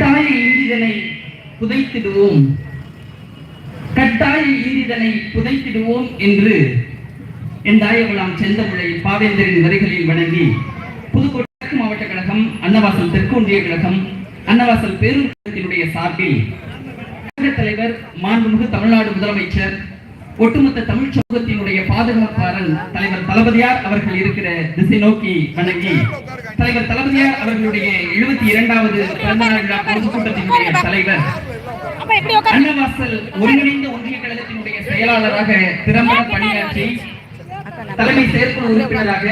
கட்டாய இந்திதனை புதைத்திடுவோம். கட்டாய இந்திதனை புதைத்திடுவோம் என்று என் தாயகுலாம் செந்தமிழை பாவேந்தரின் வரிகளில் வணங்கி புதுக்கோட்டை தெற்கு மாவட்ட கழகம் அன்னவாசல் தெற்கு ஒன்றிய கழகம் அன்னவாசல் பேருந்தினுடைய சார்பில் தலைவர் மாண்புமிகு தமிழ்நாடு முதலமைச்சர் ஒட்டுமொத்த தமிழ் சமூகத்தினுடைய பாதுகாப்பாளர் தலைவர் தளபதியார் அவர்கள் இருக்கிற திசை நோக்கி வணங்கி தலைவர் தளபதியார் அவர்களுடைய எழுபத்தி இரண்டாவது பிறந்த நாள் விழா பொதுக்கூட்டத்தினுடைய தலைவர் அன்னவாசல் ஒருங்கிணைந்த ஒன்றிய கழகத்தினுடைய செயலாளராக திறம்பட பணியாற்றி தலைமை செயற்குழு உறுப்பினராக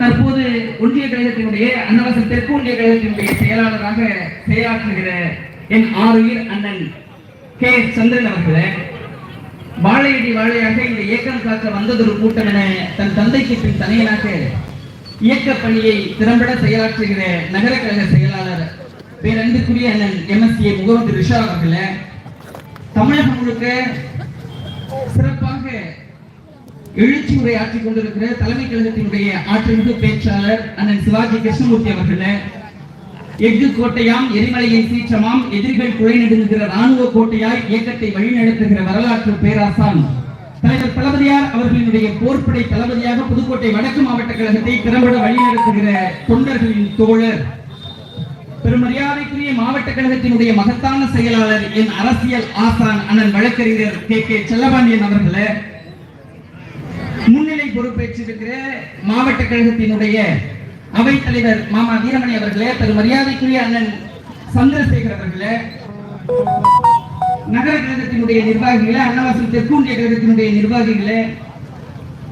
தற்போது ஒன்றிய கழகத்தினுடைய அன்னவாசல் தெற்கு ஒன்றிய கழகத்தினுடைய செயலாளராக செயலாற்றுகிற என் ஆறுயிர் அண்ணன் கே. சந்திரன் அவர்களை வாழையடி வாழையாக இந்த இயக்கம் காக்க வந்ததொரு கூட்டம் என தன் தந்தைக்கு பின் தனியனாக இயக்க பணியை திறம்பட செயலாற்றுகிற நகர கழக செயலாளர் பேரன்புக்குரிய அண்ணன் எம்எஸ்ஏ முகமது ரிஷா அவர்களை தமிழகம் முழுக்க சிறப்பாக எழுச்சி உரை ஆற்றிக் கொண்டிருக்கிற தலைமை கழகத்தினுடைய ஆற்றல்மிகு பேச்சாளர் அண்ணன் சிவாஜி கிருஷ்ணமூர்த்தி அவர்களை எஃகு கோட்டையாம் எரிமலையின் சீற்றமாம் எதிரிகள் குறை நடுங்குகிற ராணுவ கோட்டையாய் இயக்கத்தை வழிநடத்துகிற வரலாற்று பேராசான். தலைவர் தளபதியார் அவர்களினுடைய போர்ப்படை தளபதியாக புதுக்கோட்டை வடக்கு மாவட்ட கழகத்தை திறம்பட வழிநடத்துகிற தொண்டர்களின் தோழர். பெருமரியாதைக்குரிய மாவட்ட கழகத்தினுடைய மகத்தான செயலாளர் என் அரசியல் ஆசான் அண்ணன் வழக்கறிஞர் கே. கே. செல்லபாண்டியன் அவர்களை முன்னிலை பொறுப்பேற்றிருக்கிற மாவட்ட கழகத்தினுடைய அவைத் தலைவர் மாமா வீரமணி அவர்களே பெரும் மரியாதைக்குரிய அண்ணன் சந்திரசேகர் அவர்களே நகர கழகத்தினுடைய நிர்வாகிகளே அன்னவாசல் தெற்கூண்டிய கழகத்தினுடைய நிர்வாகிகளே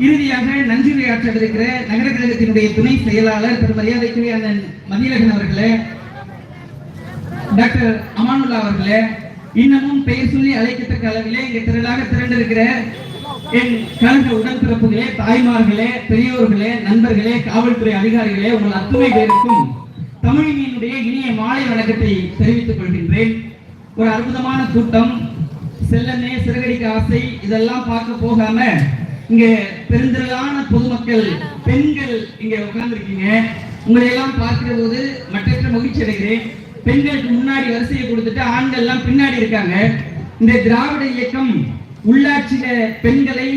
இறுதியாக நன்றி உரையாற்றவிருக்கிற நகர கழகத்தினுடைய துணை செயலாளர் பெரும் மரியாதைக்குரிய அண்ணன் மதியழகன் அவர்களே டாக்டர் அமானுல்லா அவர்களே இன்னமும் பெயர் சொல்லி அழைக்கத்தக்க அளவிலே இங்கே திரளாக திரண்டிருக்கிற என் கழக உடன்பிறப்புகளே தாய்மார்களே பெரியோர்களே நண்பர்களே காவல்துறை அதிகாரிகளே உங்கள் அத்துணை பேருக்கும் தமிழினுடைய இனிய மாலை வணக்கத்தை தெரிவித்துக் கொள்கின்றேன். ஒரு அற்புதமான கூட்டம் செல்லமே சிறகடிக்க ஆசை இதெல்லாம் பார்க்க போகாம இங்க பெருந்திரளான பொதுமக்கள் பெண்கள் இங்க உட்கார்ந்துருக்கீங்க. உங்களையெல்லாம் பார்க்கிற போது மற்றற்ற மகிழ்ச்சி அடைகிறேன். பெண்களுக்கு முன்னாடி வரிசையை கொடுத்துட்டு ஆண்கள் எல்லாம் பின்னாடி இருக்காங்க. இந்த திராவிட இயக்கம் உள்ளாட்சிய பெண்களை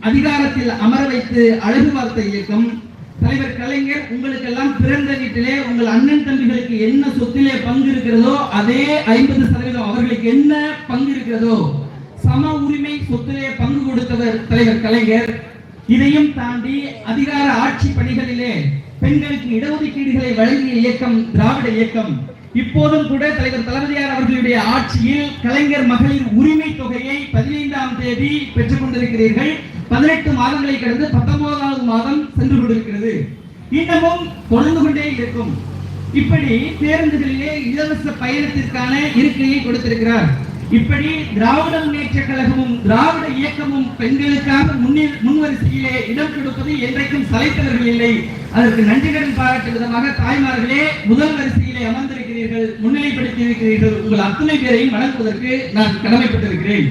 அதிகாரத்தில் அமர வைத்து அழகு பார்த்த இயக்கம். தலைவர் கலைஞர் உங்களுக்கெல்லாம் பிறந்த வீட்டிலே உங்கள் அண்ணன் தம்பிகளுக்கு என்ன சொத்திலே பங்கு இருக்கிறதோ அதே ஐம்பது சதவீதம் அவர்களுக்கு என்ன பங்கு இருக்கிறதோ சம உரிமை சொத்திலே பங்கு கொடுத்தவர் தலைவர் கலைஞர். இதையும் தாண்டி அதிகார ஆட்சி பணிகளிலே பெண்களுக்கு இடஒதுக்கீடுகளை வழங்கிய இயக்கம் திராவிட இயக்கம். இப்போதும் கூட தலைவர் தளபதியார் அவர்களுடைய ஆட்சியில் கலைஞர் மகளிர் உரிமை தொகையை பதினைந்தாம் தேதி பெற்றுக் கொண்டிருக்கிறீர்கள். பதினெட்டு மாதங்களை கடந்து பத்தொன்பதாவது மாதம் சென்று கொண்டிருக்கிறது. இன்னமும் தொடர்ந்து கொண்டே இருக்கும். இப்படி பேருந்துகளிலே இலவச பயணத்திற்கான இருக்கையை கொடுத்திருக்கிறார். இப்படி திராவிட முன்னேற்ற கழகமும் திராவிட இயக்கமும் பெண்களுக்காக முன்வரிசையிலே இடம் கொடுப்பது என்றைக்கும் சலைத்தவர்கள் இல்லை. அதற்கு நன்றிகடன் பாராட்டு விதமாக தாய்மார்களே முதல் வரிசையிலே இருக்கிறீர்கள் முன்னிலைப்படுத்தி இருக்கிறீர்கள் உங்கள் அத்தனை பேரையும் வணங்குவதற்கு நான் கடமைப்பட்டிருக்கிறேன்.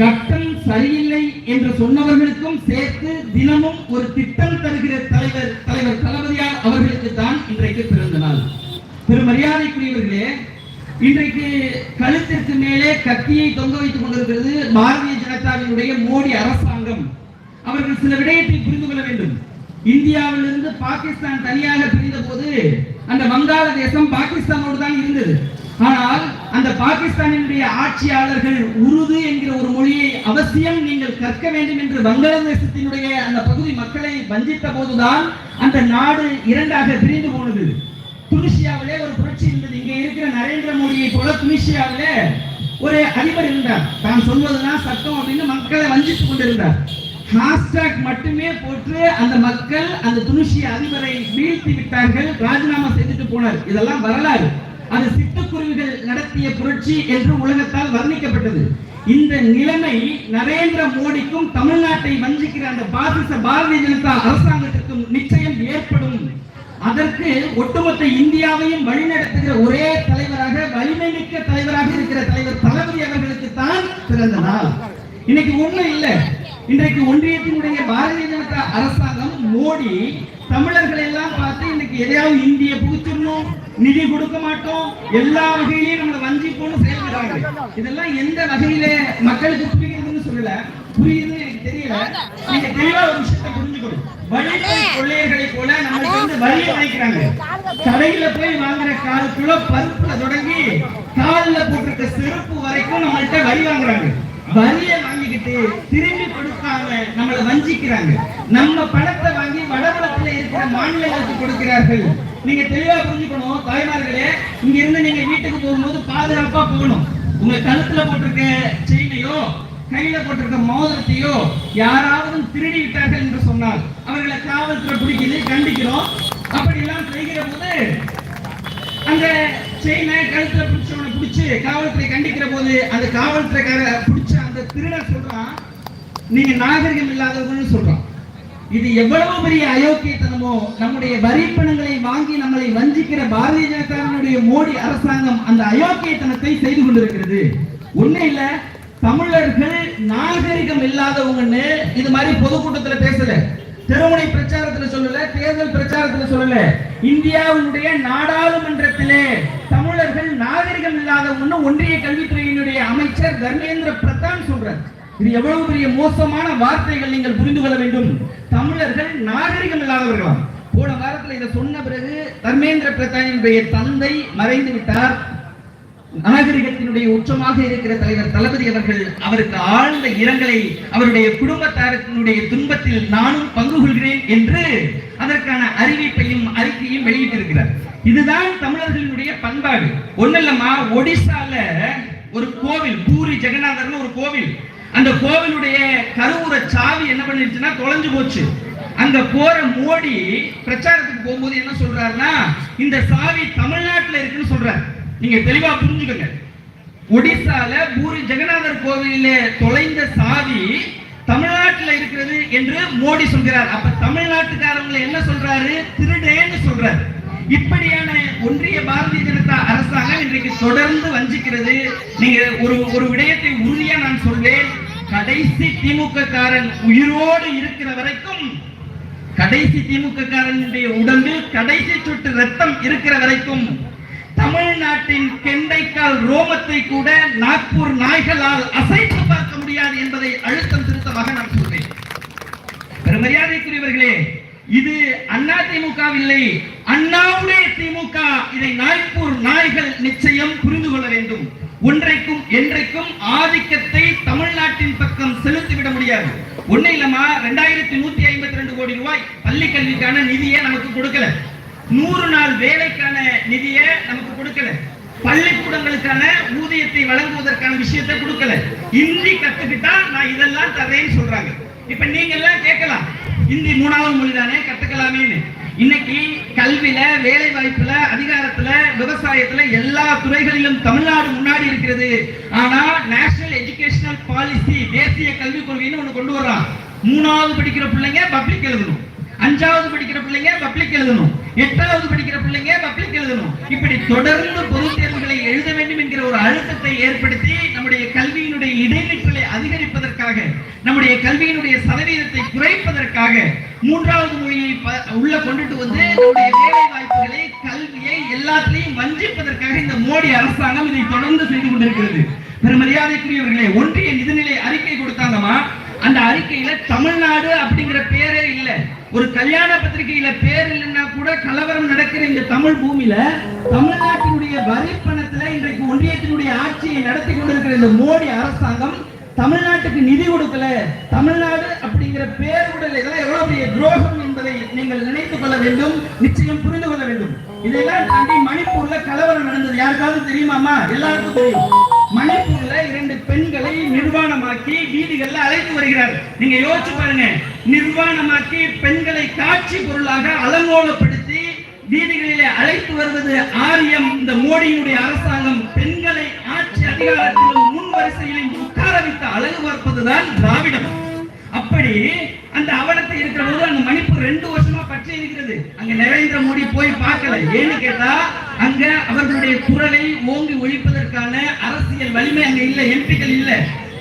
கட்டம் சரியில்லை என்று சொன்னவர்களுக்கும் சேர்த்து தினமும் ஒரு திட்டம் தருகிற தலைவர் தலைவர் தளபதியார் அவர்களுக்கு தான் இன்றைக்கு பிறந்த நாள். பெருமரியாதைக்குரியவர்களே இன்றைக்கு கழுத்திற்கு மேலே கத்தியை தொங்க வைத்துக் கொண்டிருக்கிறது பாரதிய ஜனதாவினுடைய மோடி அரசாங்கம். அவர்கள் சில விடயத்தை புரிந்து கொள்ள வேண்டும். இந்தியாவிலிருந்து பாகிஸ்தான் தனியாக பிரிந்த போது அந்த வங்காளதேசம் பாகிஸ்தானோடு தான் இருந்தது. ஆனால் அந்த பாகிஸ்தானினுடைய ஆட்சியாளர்கள் உருது என்கிற ஒரு மொழியை அவசியம் நீங்கள் கற்க வேண்டும் என்று வங்காளதேசத்தினுடைய அந்த பகுதி மக்களை வஞ்சித்த போதுதான் அந்த நாடு இரண்டாக பிரிந்து போனது. துனிசியாவிலே ஒரு புரட்சி இருந்தது. இங்க இருக்கிற நரேந்திர மோடியை போல துனிசியாவிலே ஒரு அதிபர் இருந்தார். தான் சொல்வதுதான் சட்டம் அப்படின்னு மக்களை வஞ்சித்துக் கொண்டிருந்தார். ஹாஸ்டாக் மட்டுமே போட்டு அந்த மக்கள் அந்த துனிசிய அதிபரை வீழ்த்தி விட்டார்கள் ராஜினாமா செய்துட்டு போனார். இதெல்லாம் வரலாறு. அது சிட்டுக்குருவிகள் நடத்திய புரட்சி என்று உலகத்தால் வர்ணிக்கப்பட்டது. இந்த நிலைமை நரேந்திர மோடிக்கும் தமிழ்நாட்டை வஞ்சிக்கிற அந்த பாசிச பாரதிய ஜனதா அரசாங்கத்திற்கும் நிச்சயம் ஏற்படும். அதற்கு ஒட்டுமொத்த இந்தியாவையும் வழிநடத்துகிற ஒரே தலைவராக வலிமை மிக்க தலைவராக இருக்கிற தலைவர் தளபதி அவர்களுக்கு தான் பிறந்த நாள். இன்னைக்கு ஒண்ணும் இல்ல. இன்றைக்கு ஒன்றியத்தினுடைய பாரதிய ஜனதா அரசாங்கம் மோடி தமிழர்களை எல்லாம் பார்த்து இன்னைக்கு எதையாவது இந்திய புகுத்திடணும் நிதி கொடுக்க மாட்டோம் எல்லா வகையிலையும் நம்மளை வஞ்சிப்போம்னு செயல்படுறாங்க. இதெல்லாம் எந்த வகையில மக்களுக்கு புரியுதுன்னு சொல்லல. புரியுது எனக்கு தெரியல. நீங்க தெளிவா ஒரு விஷயத்தை புரிஞ்சுக்கணும். வழிப்பறி கொள்ளையர்களை போல நம்மளுக்கு வந்து வரி வாங்கிக்கிறாங்க கடையில போய் வாங்குற கால் கிலோ பருப்புல தொடங்கி கால்ல போட்டிருக்க செருப்பு வரைக்கும் நம்மள்கிட்ட வரி வாங்குறாங்க. வரிய வாங்கிக்கிட்டு திரும்பி கொடுக்காம நம்மளை வஞ்சிக்கிறாங்க. நம்ம பணத்தை வாங்கி வடபுலத்துல இருக்கிற மாநிலங்களுக்கு கொடுக்கிறார்கள். நீங்க தெளிவா புரிஞ்சுக்கணும் தாய்மார்களே இங்க இருந்து நீங்க வீட்டுக்கு போகும்போது பாதுகாப்பா போகணும். உங்க கழுத்துல போட்டிருக்க செயினையோ கையில போட்டிருக்க மோதிரத்தையோ யாராவது திருடி விட்டார்கள் என்று சொன்னால் அவர்களை காவல்துறை பிடிக்குது கண்டிக்கிறோம். அப்படி எல்லாம் செய்கிற போது அந்த செயினை கழுத்துல பிடிச்சவனை பிடிச்சு காவல்துறை கண்டிக்கிற போது அந்த காவல்துறைக்கார பிடிச்ச அந்த திருடன் சொல்றான் நீங்க நாகரிகம் இல்லாதவங்கன்னு சொல்றான். இது எவ்வளவு பெரிய அயோக்கியத்தனமோ நம்முடைய வரி பணங்களை வாங்கி நம்மளை வஞ்சிக்கிற பாரதிய ஜனதாவினுடைய மோடி அரசாங்கம் அந்த அயோக்கியத்தனத்தை செய்து கொண்டிருக்கிறது. ஒண்ணு இல்ல தமிழர்கள் நாகரிகம் இல்லாதவங்கன்னு இது மாதிரி பொதுக்கூட்டத்துல பேசல. திருமணி பிரச்சாரத்துல சொல்லல தேர்தல் பிரச்சாரத்துல சொல்லல. இந்தியாவினுடைய நாடாளுமன்றத்திலே தமிழர்கள் நாகரிகம் இல்லாதவங்கன்னு ஒன்றிய கல்வித்துறையினுடைய அமைச்சர் தர்மேந்திர பிரதான் சொல்றார். இது எவ்வளவு பெரிய மோசமான வார்த்தைகள் நீங்கள் புரிந்து கொள்ள வேண்டும். தமிழர்கள் நாகரிகம் இல்லாதவர்களாம். போன வாரத்துல இதை சொன்ன பிறகு தர்மேந்திர பிரதானினுடைய தந்தை மறைந்து விட்டார். நாகரிகத்தினுடைய உச்சமாக இருக்கிற தலைவர் தளபதி அவர்கள் அவருக்கு ஆழ்ந்த இரங்கலை அவருடைய குடும்பத்தாரத்தினுடைய துன்பத்தில் நானும் பங்கு கொள்கிறேன் என்று அதற்கான அறிவிப்பையும் அறிக்கையும் வெளியிட்டிருக்கிறார். இதுதான் தமிழர்களினுடைய பண்பாடு. ஒண்ணு ஒடிசால ஒரு கோவில் பூரி ஜெகநாதர்னு ஒரு கோவில். அந்த கோவிலுடைய கருவுற சாவி என்ன பண்ணிருச்சுன்னா தொலைஞ்சு போச்சு. அங்க போற மோடி பிரச்சாரத்துக்கு போகும்போது என்ன சொல்றாருன்னா இந்த சாவி தமிழ்நாட்டுல இருக்குன்னு சொல்றாரு. நீங்க தெளிவா புரிஞ்சுக்கோங்க. ஒடிசால பூரி ஜெகநாதர் கோவிலிலே தொலைந்த சாவி தமிழ்நாட்டுல இருக்கிறது என்று மோடி சொல்கிறார். அப்ப தமிழ்நாட்டுக்காரங்களை என்ன சொல்றாரு? திருடேன்னு சொல்றாரு. இப்படியான ஒன்றிய பாரதிய ஜனதா அரசாங்கம் இன்றைக்கு தொடர்ந்து வஞ்சிக்கிறது. நீங்க ஒரு ஒரு விடயத்தை உறுதியா நான் சொல்வேன். கடைசி திமுக காரன் உயிரோடு இருக்கிற வரைக்கும் கடைசி திமுக காரனுடைய உடம்பில் கடைசி சுட்டு ரத்தம் இருக்கிற வரைக்கும் தமிழ்நாட்டின் கெண்டைக்கால் ரோமத்தை கூட நாக்பூர் நாய்களால் அசைத்து பார்க்க முடியாது என்பதை அழுத்தம் திருத்தமாக நான் சொல்றேன் பெருமரியாதைக்குரியவர்களே இது அண்ணா திமுக இல்லை அண்ணாவுடைய திமுக இதை நாய்ப்பூர் நாய்கள் நிச்சயம் புரிந்து கொள்ள வேண்டும். ஒன்றைக்கும் என்றைக்கும் ஆதிக்கத்தை தமிழ்நாட்டின் பக்கம் செலுத்திவிட முடியாது. ஒண்ணு இல்லமா ரெண்டாயிரத்தி நூத்தி ஐம்பத்தி ரெண்டு கோடி ரூபாய் பள்ளி கல்விக்கான நிதியை நமக்கு கொடுக்கல. நூறு நாள் வேலைக்கான நிதியை நமக்கு கொடுக்கல. பள்ளிக்கூடங்களுக்கான ஊதியத்தை வழங்குவதற்கான விஷயத்தை கொடுக்கல. இந்தி கத்துக்கிட்டா நான் இதெல்லாம் தரேன்னு சொல்றாங்க. இப்ப நீங்க எல்லாம் கேட்கலாம். இந்தி மூணாவது மொழி தானே கத்துக்கலாமேன்னு. இன்னைக்கு கல்வியில வேலை வாய்ப்புல அதிகாரத்துல விவசாயத்துல எல்லா துறைகளிலும் தமிழ்நாடு முன்னாடி இருக்கிறது. ஆனா நேஷனல் எஜுகேஷனல் பாலிசி தேசிய கல்விக் கொள்கைன்னு ஒண்ணு கொண்டு வர்றான். மூணாவது படிக்கிற பிள்ளைங்க பப்ளிக் எழுதணும். அஞ்சாவது படிக்கிற பிள்ளைங்க பப்ளிக் எழுதணும். எட்டாவது படிக்கிற பிள்ளைங்க பப்ளிக் எழுதணும். இப்படி தொடர்ந்து பொதுத் தேர்வுகளை எழுத வேண்டும் என்கிற ஒரு அழுத்தத்தை ஏற்படுத்தி நம்முடைய கல்வியினுடைய இடைநிற்றலை அதிகரிப்பதற்காக நம்முடைய கல்வியினுடைய சதவீதத்தை குறைப்பதற்காக மூன்றாவது மொழியை ப- உள்ள கொண்டுட்டு வந்து நம்முடைய வேலை வாய்ப்புகளை கல்வியை எல்லாத்திலையும் வஞ்சிப்பதற்காக இந்த மோடி அரசாங்கம் இதை தொடர்ந்து செய்து கொண்டிருக்கிறது. பெருமரியாதைக்குரியவர்களே ஒன்றிய நிதிநிலை அறிக்கை கொடுத்தாங்கம்மா. அந்த அறிக்கையில தமிழ்நாடு அப்படிங்கிற பேரே இல்ல. ஒரு கல்யாண பத்திரிகையில பேர் இல்லைன்னா கூட கலவரம் நடக்கிற இந்த தமிழ் பூமியில தமிழ்நாட்டினுடைய வரி பணத்துல இன்றைக்கு ஒன்றியத்தினுடைய ஆட்சியை நடத்தி கொண்டிருக்கிற இந்த மோடி அரசாங்கம் தமிழ்நாட்டுக்கு நிதி கொடுக்கல. தமிழ்நாடு அப்படிங்கிற பேர் உடல் இதெல்லாம் எவ்வளவு பெரிய துரோகம் என்பதை நீங்கள் நினைத்துக் கொள்ள வேண்டும் நிச்சயம் புரிந்து கொள்ள வேண்டும். இதெல்லாம் தாண்டி மணிப்பூர்ல கலவரம் நடந்தது. யாருக்காவது தெரியுமாமா எல்லாருக்கும் தெரியும். மணிப்பூர்ல இரண்டு பெண்களை நிர்வாணமாக்கி வீதிகள்ல அழைத்து வருகிறார். நீங்க யோசிச்சு பாருங்க. நிர்வாணமாக்கி பெண்களை காட்சி பொருளாக அலங்கோலப்படுத்தி வீதிகளிலே அழைத்து வருவது ஆரியம். இந்த மோடியினுடைய அரசாங்கம் பெண்களை ஆட்சி அதிகாரத்திலும் முன் வரிசையிலும் உட்கார வைத்து அழகு பார்ப்பதுதான் திராவிடம். அப்படி அந்த அவலத்தை இருக்கிற போது அந்த மணிப்பூர் ரெண்டு வருஷமா பற்றி இருக்கிறது. அங்க நரேந்திர மோடி போய் பார்க்கல. ஏன்னு கேட்டா அங்க அவர்களுடைய குரலை ஓங்கி ஒழிப்பதற்கான அரசியல் வலிமை அங்க இல்ல எம்பிக்கள் இல்ல.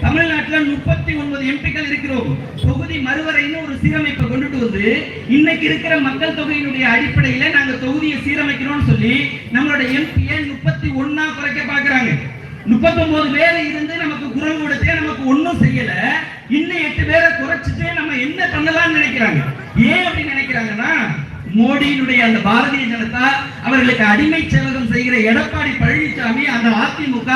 தமிழ்நாட்டுல முப்பத்தி ஒன்பது எம்பிக்கள் இருக்கிறோம். தொகுதி மறுவரைன்னு ஒரு சீரமைப்பை கொண்டுட்டு வந்து இன்னைக்கு இருக்கிற மக்கள் தொகையினுடைய அடிப்படையில நாங்க தொகுதியை சீரமைக்கிறோம்னு சொல்லி நம்மளோட எம்பியை முப்பத்தி ஒன்னா குறைக்க பாக்குறாங்க முப்பத்தொன்பது பேரை இருந்து நமக்கு குரல் கொடுத்தே நமக்கு ஒன்றும் செய்யல. இன்னும் எட்டு பேரை குறைச்சிட்டு நம்ம என்ன பண்ணலாம்னு நினைக்கிறாங்க? ஏன் அப்படி நினைக்கிறாங்கன்னா மோடியினுடைய அந்த பாரதிய ஜனதா அவர்களுக்கு அடிமை செலவகம் செய்கிற எடப்பாடி பழனிசாமி அந்த அதிமுக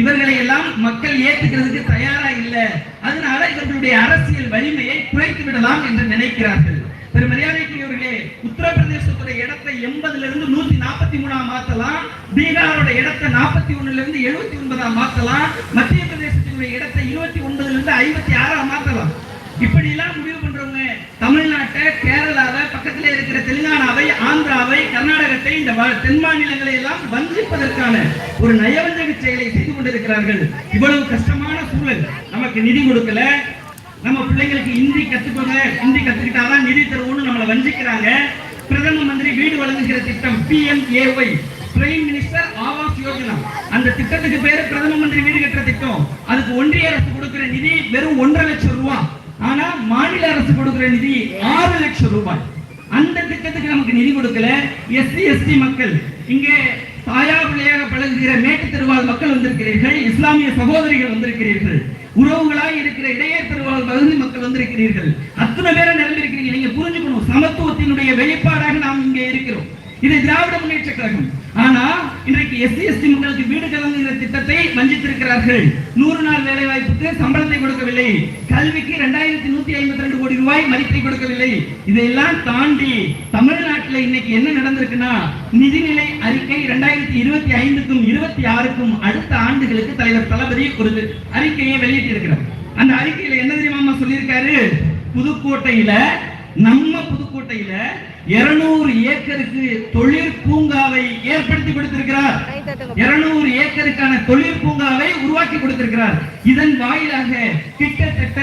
இவர்களை எல்லாம் மக்கள் ஏற்றுக்கிறதுக்கு தயாரா இல்லை. அதனால இவர்களுடைய அரசியல் வலிமையை குறைத்து விடலாம் என்று நினைக்கிறார்கள். திரு மரியாதைக்குரியவர்களே உத்தரப்பிரதேசத்துடைய இடத்தை எண்பதுல இருந்து நூத்தி நாற்பத்தி மூணாம் மாத்தலாம். பீகாரோட இடத்தை நாற்பத்தி ஒண்ணுல இருந்து எழுபத்தி ஒன்பதா மாத்தலாம். மத்திய பிரதேசத்தினுடைய இடத்தை இருபத்தி ஒன்பதுல இருந்து ஐம்பத்தி ஆறாம் மாத்தலாம். இப்படி எல்லாம் முடிவு பண்றவங்க தமிழ்நாட்டை கேரளாவை பக்கத்துல இருக்கிற தெலுங்கானாவை ஆந்திராவை கர்நாடகத்தை இந்த தென் மாநிலங்களை எல்லாம் வஞ்சிப்பதற்கான ஒரு நயவஞ்சக செயலை செய்து கொண்டிருக்கிறார்கள். இவ்வளவு கஷ்டமான சூழல். நமக்கு நிதி கொடுக்கல. நம்ம பிள்ளைங்களுக்கு ஹிந்தி கத்துக்கோங்க. ஹிந்தி கத்துக்கிட்டாதான் நிதி தருவோம்னு நம்மளை வஞ்சிக்கிறாங்க. பிரதம மந்திரி வீடு வழங்குகிற திட்டம் PMAY prime minister Awas Yojana அந்த திட்டத்துக்கு பேரு பிரதம மந்திரி வீடு கட்டுற திட்டம். அதுக்கு ஒன்றிய அரசு கொடுக்கிற நிதி வெறும் ஒன்றரை லட்சம் ரூபாய். ஆனா மாநில அரசு கொடுக்கிற நிதி ஆறு லட்சம் ரூபாய். அந்த திட்டத்துக்கு நமக்கு நிதி கொடுக்கல. எஸ்சி எஸ்டி மக்கள் இங்கே தாயா பிள்ளையாக பழகுகிற மேட்டு திருவாள் மக்கள் வந்திருக்கிறீர்கள் இஸ்லாமிய சகோதரிகள் வந்திருக்கிறீர்கள். உறவுகளாய் இருக்கிற இடையே தெருவாழ் பகுதி மக்கள் வந்திருக்கிறீர்கள். அத்தனை பேரை நிரம்பியிருக்கிறீங்க. நீங்க புரிஞ்சுக்கணும். சமத்துவத்தினுடைய வெளிப்பாடாக நாம் இங்கே இருக்கிறோம். இது திராவிட முன்னேற்ற கழகம். ஆனா இன்றைக்கு எஸ்சி எஸ்டி மக்களுக்கு வீடு கலங்குகிற திட்டத்தை வஞ்சித்திருக்கிறார்கள். நூறு நாள் வேலை வாய்ப்புக்கு சம்பளத்தை கொடுக்கவில்லை. கல்விக்கு இரண்டாயிரத்தி நூத்தி ஐம்பத்தி ரெண்டு கோடி ரூபாய் மதிப்பை கொடுக்கவில்லை. இதையெல்லாம் தாண்டி தமிழ்நாட்டில் இன்னைக்கு என்ன நடந்திருக்குன்னா நிதிநிலை அறிக்கை இரண்டாயிரத்தி இருபத்தி ஐந்துக்கும் இருபத்தி ஆறுக்கும் அடுத்த ஆண்டுகளுக்கு தலைவர் தளபதி ஒரு அறிக்கையை வெளியிட்டிருக்கிறார். அந்த அறிக்கையில என்ன தெரியுமா சொல்லியிருக்காரு? புதுக்கோட்டையில நம்ம புதுக்கோட்டையில 200 ஏக்கருக்கு தொழிற் பூங்காவை ஏற்படுத்தி கொடுத்திருக்கிறார். 200 ஏக்கருக்கான தொழிற் பூங்காவை உருவாக்கி கொடுத்திருக்கிறார். இதன் வாயிலாக கிட்டத்தட்ட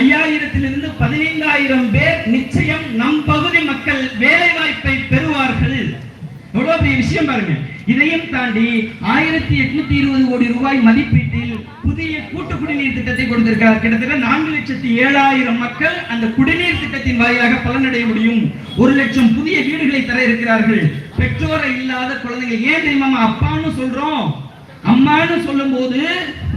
ஐயாயிரத்திலிருந்து பதினைந்தாயிரம் பேர் நிச்சயம் நம் பகுதி மக்கள் வேலை வாய்ப்பை பெறுவார்கள். எவ்வளவு பெரிய விஷயம் பாருங்க. இதையும் தாண்டி ஆயிரத்தி எட்நூத்தி இருபது கோடி ரூபாய் மதிப்பீட்டில் புதிய கூட்டு குடிநீர் திட்டத்தை கொடுத்திருக்கிறார். கிட்டத்தட்ட நான்கு லட்சத்தி ஏழாயிரம் மக்கள் அந்த குடிநீர் திட்டத்தின் வாயிலாக பலனடைய முடியும். ஒரு லட்சம் புதிய வீடுகளை தர இருக்கிறார்கள். பெற்றோரை இல்லாத குழந்தைகள். ஏன் தெரியுமா அப்பான்னு சொல்றோம். அம்மான்னு சொல்லும் போது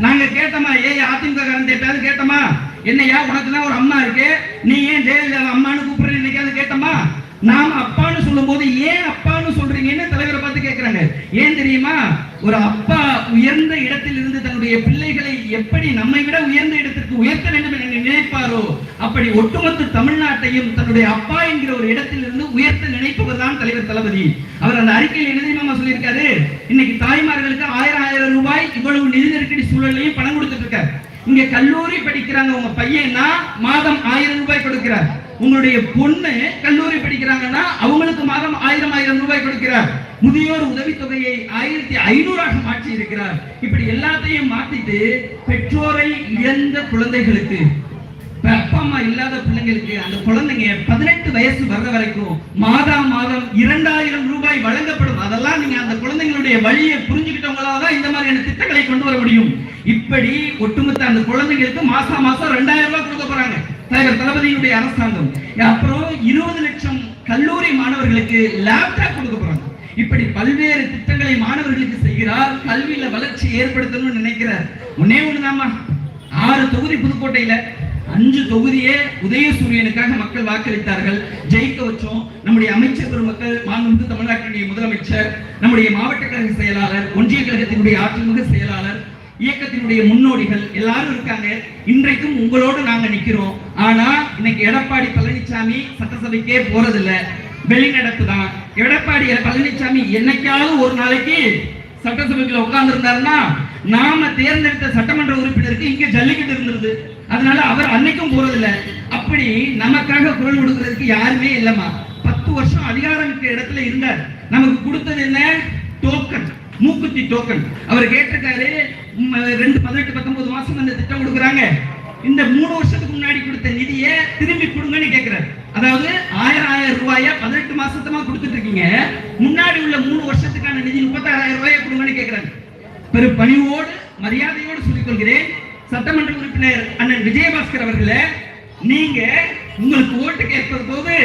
நாங்க கேட்டோமா ஏய் அதிமுக காரன் கேட்டோமா? என்னையா உனக்கு தான் ஒரு அம்மா இருக்கு. நீ ஏன் ஜெயலலிதா அம்மான்னு கூப்பிடுற கேட்டோமா? நாம அப்பான்னு சொல்லும் போது ஏன் அப்பான்னு சொல்றீங்கன்னு தலைவரை பார்த்து கேட்கிறாங்க ஏன் தெரியுமா? ஒரு அப்பா உயர்ந்த இடத்தில் இருந்து தன்னுடைய பிள்ளைகளை எப்படி நம்மை விட உயர்ந்த இடத்திற்கு உயர்த்த வேண்டும் என்று நினைப்பாரோ அப்படி ஒட்டுமொத்த தமிழ்நாட்டையும் தன்னுடைய அப்பா என்கிற ஒரு இடத்தில் இருந்து உயர்த்த நினைப்பவர் தான் தலைவர் தளபதி. அவர் அந்த அறிக்கையில் என்ன தெரியுமா சொல்லியிருக்காரு? இன்னைக்கு தாய்மார்களுக்கு ஆயிரம் ஆயிரம் ரூபாய் இவ்வளவு நிதி நெருக்கடி சூழலையும் பணம் கொடுத்துட்டு இருக்காரு. இங்க கல்லூரி படிக்கிறாங்க உங்க பையன்னா மாதம் ஆயிரம் ரூபாய் கொடுக்கிறார். உங்களுடைய பொண்ணு கல்லூரி படிக்கிறாங்கன்னா அவங்களுக்கு மாதம் ஆயிரம் ஆயிரம் ரூபாய் கொடுக்கிறார். முதியோர் உதவித்தொகையை ஆயிரத்தி ஐநூறாக மாற்றி இருக்கிறார் இப்படி எல்லாத்தையும் மாத்திட்டு பெற்றோரை இழந்த குழந்தைகளுக்கு அப்பா அம்மா இல்லாத பிள்ளைங்களுக்கு அந்த குழந்தைங்க பதினெட்டு வயசு வர்ற வரைக்கும் மாதா மாதம் இரண்டாயிரம் ரூபாய் வழங்கப்படும். அதெல்லாம் நீங்க அந்த குழந்தைங்களுடைய வழியை புரிஞ்சுக்கிட்டவங்களால தான் இந்த மாதிரியான திட்டங்களை கொண்டு வர முடியும். இப்படி ஒட்டுமொத்த அந்த குழந்தைங்களுக்கு மாசா மாசம் ரெண்டாயிரம் ரூபாய் கொடுக்க போறாங்க. தலைவர் தளபதியினுடைய அரசாங்கம். அப்புறம் இருபது லட்சம் கல்லூரி மாணவர்களுக்கு லேப்டாப் கொடுக்க போறாங்க. இப்படி பல்வேறு திட்டங்களை மாணவர்களுக்கு செய்கிறார் கல்வியில வளர்ச்சி ஏற்படுத்தணும்னு நினைக்கிறார். ஒன்னே ஒண்ணுதாம்மா. ஆறு தொகுதி புதுக்கோட்டையில அஞ்சு தொகுதியே உதயசூரியனுக்காக மக்கள் வாக்களித்தார்கள். ஜெயிக்க வச்சோம். நம்முடைய அமைச்சர் பெருமக்கள் மாண்புமிகு தமிழ்நாட்டினுடைய முதலமைச்சர் நம்முடைய மாவட்ட கழக செயலாளர் ஒன்றிய கழகத்தினுடைய ஆற்றல்மிகு செயலாளர் இயக்கத்தினுடைய முன்னோடிகள் எல்லாரும் இருக்காங்க. இன்றைக்கும் உங்களோடு நாங்க நிக்கிறோம். ஆனா இன்னைக்கு எடப்பாடி பழனிசாமி சட்டசபைக்கே போறதில்ல. வெளிநடப்பு தான். எடப்பாடி பழனிசாமி என்னைக்காவது ஒரு நாளைக்கு சட்டசபைக்குள்ள உட்கார்ந்து இருந்தாருன்னா நாம தேர்ந்தெடுத்த சட்டமன்ற உறுப்பினருக்கு இங்க ஜல்லிக்கட்டு இருந்திருது. அதனால அவர் அன்னைக்கும் போறதில்ல. அப்படி நமக்காக குரல் கொடுக்கறதுக்கு யாருமே இல்லம்மா. பத்து வருஷம் அதிகாரம் இருக்க இடத்துல இருந்தார். நமக்கு கொடுத்தது என்ன? டோக்கன் மூக்குத்தி டோக்கன் அவர் கேட்டிருக்காரு ரெண்டு பதினெட்டு பத்தொன்பது மாசம் அந்த திட்டம் கொடுக்குறாங்க. இந்த மூணு வருஷத்துக்கு முன்னாடி கொடுத்த நிதியை திரும்பி கொடுங்கன்னு கேட்கிறாரு அதாவது ஆயிரம் ஆயிரம் ரூபாய பதினெட்டு மாசத்தமா கொடுத்துட்டு இருக்கீங்க. முன்னாடி உள்ள மூணு வருஷத்துக்கான நிதி முப்பத்தாறாயிரம் ரூபாயை கொடுங்கன்னு கேட்கிறாங்க பெரு பணிவோடு மரியாதையோடு சொல்லிக் கொள்கிறேன் சட்டமன்ற உறுப்பினர் அண்ணன் விஜயபாஸ்கர் அவர்களே நீங்க உங்களுக்கு ஓட்டு கேட்பது போது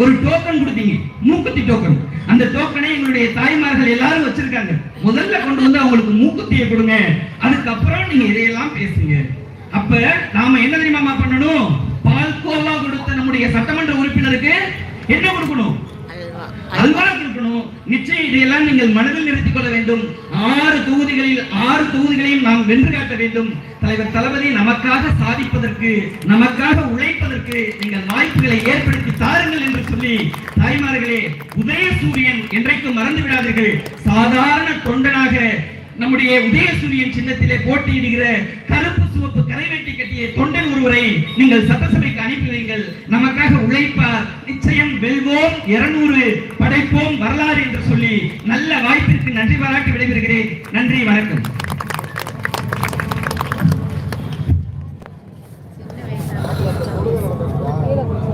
ஒரு டோக்கன் கொடுத்தீங்க. மூக்குத்தி டோக்கன் அந்த டோக்கனை எங்களுடைய தாய்மார்கள் எல்லாரும் வச்சிருக்காங்க. முதல்ல கொண்டு வந்து அவங்களுக்கு மூக்குத்தியை கொடுங்க. அதுக்கப்புறம் நீங்க இதையெல்லாம் பேசுங்க. அப்ப நாம என்ன தெரியுமாமா பண்ணணும்? பால்கோவா கொடுத்த நம்முடைய சட்டமன்ற உறுப்பினருக்கு என்ன கொடுக்கணும்? அல்வா இருக்கணும். நிச்சயம் இதையெல்லாம் நீங்கள் மனதில் நிறுத்திக் கொள்ள வேண்டும். ஆறு தொகுதிகளில் ஆறு தொகுதிகளையும் நாம் வென்று காட்ட வேண்டும். தலைவர் தளபதி நமக்காக சாதிப்பதற்கு நமக்காக உழைப்பதற்கு நீங்கள் வாய்ப்புகளை ஏற்படுத்தி தாருங்கள் என்று சொல்லி தாய்மார்களே உதய சூரியன் என்றைக்கும் மறந்து விடாதீர்கள். சாதாரண தொண்டனாக நம்முடைய உதயசூரியன் சின்னத்திலே போட்டியிடுகிற கருப்பு சிவப்பு கரைவேட்டி கட்டிய தொண்டன் ஒருவரை நீங்கள் சட்டசபைக்கு அனுப்பி வைங்கள். நமக்காக உழைப்பார். நிச்சயம் வெல்வோம் இருநூறு படைப்போம் வரலாறு என்று சொல்லி நல்ல வாய்ப்பிற்கு நன்றி பாராட்டி விடைபெறுகிறேன். நன்றி வணக்கம்.